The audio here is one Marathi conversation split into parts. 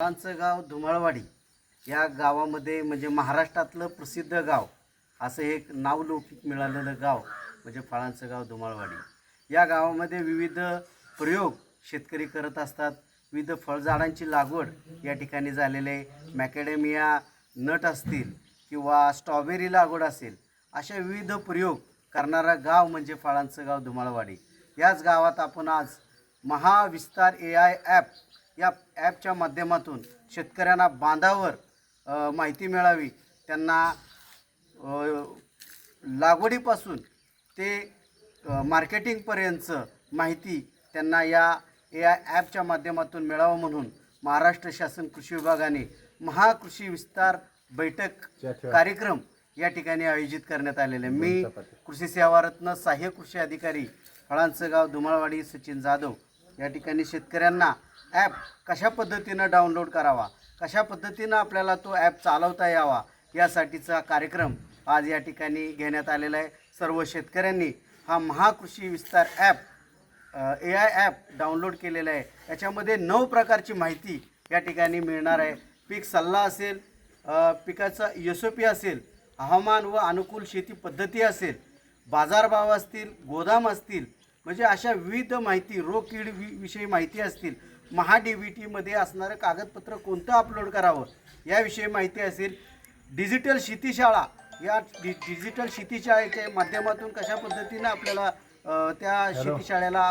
फळांचं गाव धुमाळवाडी या गावामध्ये म्हणजे महाराष्ट्रातलं प्रसिद्ध गाव असं एक नावलौकिक मिळालेलं गाव म्हणजे फळांचं गाव धुमाळवाडी. या गावामध्ये विविध प्रयोग शेतकरी करत असतात. विविध फळझाडांची लागवड या ठिकाणी झालेले मॅकॅडेमिया नट असतील किंवा स्ट्रॉबेरी लागवड असेल अशा विविध प्रयोग करणारा गाव म्हणजे फळांचं गाव धुमाळवाडी. याच गावात आपण आज महाविस्तार ए आय ॲप या ॲपच्या माध्यमातून शेतकऱ्यांना बांधावर माहिती मिळावी त्यांना लागवडीपासून ते मार्केटिंगपर्यंतचं माहिती त्यांना या ए आय ॲपच्या माध्यमातून मिळावं म्हणून महाराष्ट्र शासन कृषी विभागाने महाकृषी विस्तार बैठक कार्यक्रम या ठिकाणी आयोजित करण्यात आलेले. मी कृषी सेवारत्न सहाय्यक कृषी अधिकारी फळांचं गाव धुमाळवाडी सचिन जाधव या ठिकाणी शेतकऱ्यांना ॲप कशा पद्धतीनं डाउनलोड करावा? कशा पद्धतीनं आपल्याला तो ॲप चालवता यावा? यासाठीचा कार्यक्रम आज या ठिकाणी घेण्यात आलेला आहे. सर्व शेतकऱ्यांनी हा Mahakrushi Vistar app A I app download केलेला आहे. याच्यामध्ये नऊ प्रकारची माहिती या ठिकाणी मिळणार आहे. पीक सल्ला असेल पिकाचा एस ओ पी असेल हवामान व अनुकूल शेती पद्धती असेल बाजारभाव असतील गोदाम असतील म्हणजे अशा विविध माहिती रोग कीड विषयी माहिती असतील महा डी बी टीमध्ये असणारं कागदपत्र कोणतं अपलोड करावं याविषयी माहिती असेल डिजिटल शेतीशाळा या डि डिजिटल शेतीशाळेच्या माध्यमातून कशा पद्धतीनं आपल्याला त्या शेतीशाळेला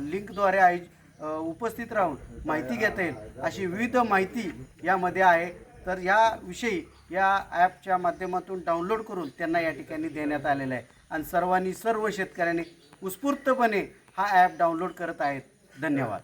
लिंकद्वारे आयोज अ, उपस्थित राहून माहिती घेता येईल अशी विविध माहिती यामध्ये आहे. तर याविषयी या ॲपच्या माध्यमातून डाउनलोड करून त्यांना या ठिकाणी देण्यात आलेलं आहे. आणि सर्वांनी सर्व शेतकऱ्यांनी उत्स्फूर्तपणे हा ॲप डाउनलोड करत आहेत. धन्यवाद.